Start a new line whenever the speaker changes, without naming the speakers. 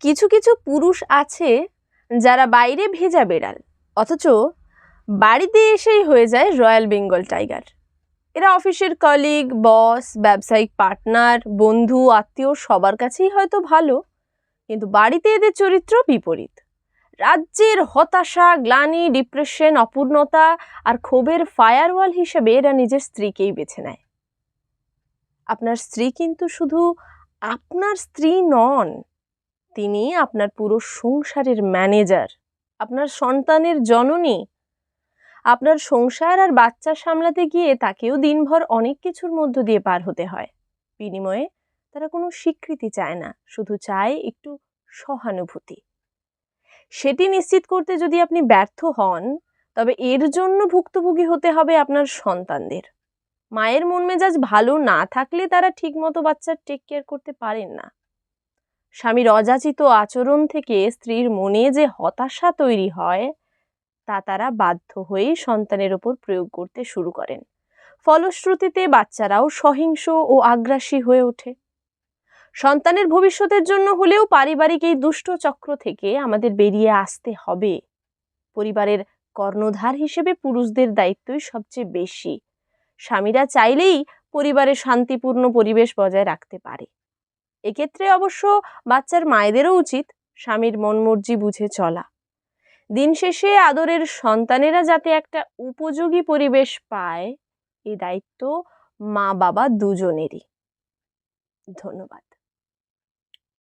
কিছু কিছু পুরুষ আছে যারা বাইরে ভেজা বেড়াল, অথচ বাড়িতে এসেই হয়ে যায় রয়্যাল বেঙ্গল টাইগার। এরা অফিসের কলিগ বস ব্যবসায়িক পার্টনার বন্ধু, আত্মীয়, সবার কাছেই হয়তো ভালো, কিন্তু বাড়িতে এদের চরিত্র বিপরীত। রাজ্যের হতাশা, গ্লানি ডিপ্রেশন অপূর্ণতা আর ক্ষোভের ফায়ারওয়াল হিসেবে এরা নিজের স্ত্রীকেই বেছে নেয়। আপনার স্ত্রী কিন্তু শুধু আপনার স্ত্রী নন তিনি আপনার পুরো সংসারের ম্যানেজার আপনার সন্তানের জননী। আপনার সংসার আর বাচ্চা সামলাতে গিয়ে তাকেও দিনভর অনেক কিছুর মধ্য দিয়ে পার হতে হয়। বিনিময়ে তারা কোনো স্বীকৃতি চায় না, শুধু চায় একটু সহানুভূতি। সেটি নিশ্চিত করতে যদি আপনি ব্যর্থ হন, তবে এর জন্য ভুক্তভোগী হতে হবে আপনার সন্তানদের। মায়ের মন মেজাজ ভালো না থাকলে তারা ঠিকমতো বাচ্চার টেক কেয়ার করতে পারেন না। স্বামীর অযাচিত আচরণ থেকে স্ত্রীর মনে যে হতাশা তৈরি হয়, তা তারা বাধ্য হয়েই সন্তানের ওপর প্রয়োগ করতে শুরু করেন। ফলশ্রুতিতে বাচ্চারাও সহিংস ও আগ্রাসী হয়ে ওঠে। সন্তানের ভবিষ্যতের জন্য হলেও পারিবারিক এই দুষ্ট চক্র থেকে আমাদের বেরিয়ে আসতে হবে। পরিবারের কর্ণধার হিসেবে পুরুষদের দায়িত্বই সবচেয়ে বেশি। স্বামীরা চাইলেই পরিবারে শান্তিপূর্ণ পরিবেশ বজায় রাখতে পারে। এক্ষেত্রে অবশ্য বাচ্চার মায়েদেরও উচিত স্বামীর মনমর্জি বুঝে চলা। দিন শেষে আদরের সন্তানেরা যাতে একটা উপযোগী পরিবেশ পায় এই দায়িত্ব মা বাবা দুজনেরই। ধন্যবাদ।